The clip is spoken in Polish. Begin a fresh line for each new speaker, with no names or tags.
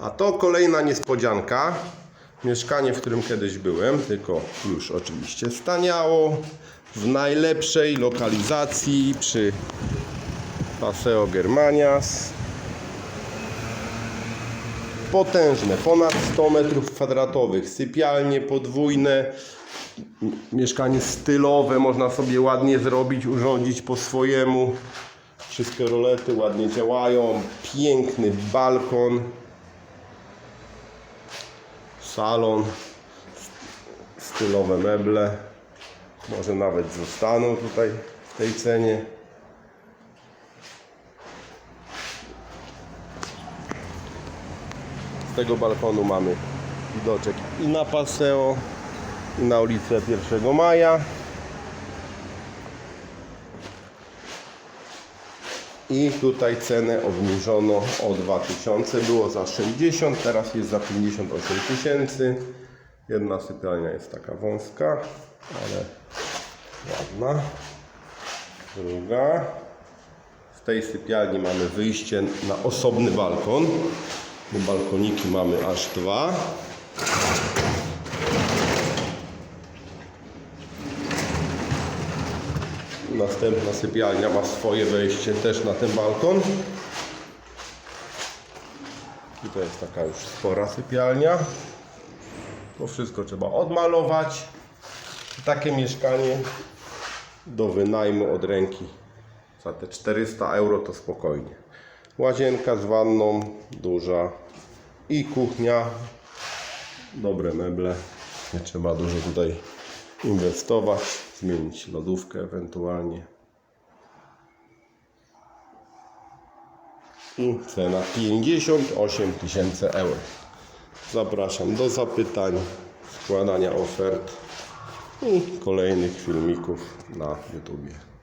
A to kolejna niespodzianka. Mieszkanie, w którym kiedyś byłem, tylko już oczywiście staniało. W najlepszej lokalizacji przy Paseo Germanias. Potężne, ponad 100 metrów kwadratowych, sypialnie podwójne, mieszkanie stylowe, można sobie ładnie zrobić, urządzić po swojemu. Wszystkie rolety ładnie działają, piękny balkon, salon, stylowe meble, może nawet zostaną tutaj w tej cenie. Z tego balkonu mamy widoczek i na Paseo, i na ulicę 1 Maja. I tutaj cenę obniżono o 2000, było za 60, teraz jest za 58 tysięcy. Jedna sypialnia jest taka wąska, ale ładna. Druga. Z tej sypialni mamy wyjście na osobny balkon. Balkoniki mamy aż dwa. Następna sypialnia ma swoje wejście też na ten balkon. I to jest taka już spora sypialnia. To wszystko trzeba odmalować. Takie mieszkanie do wynajmu od ręki za te 400 euro to spokojnie. Łazienka z wanną duża i kuchnia. Dobre meble. Nie trzeba dużo tutaj inwestować, zmienić lodówkę ewentualnie. I cena 58 tysięcy euro. Zapraszam do zapytań, składania ofert i kolejnych filmików na YouTubie.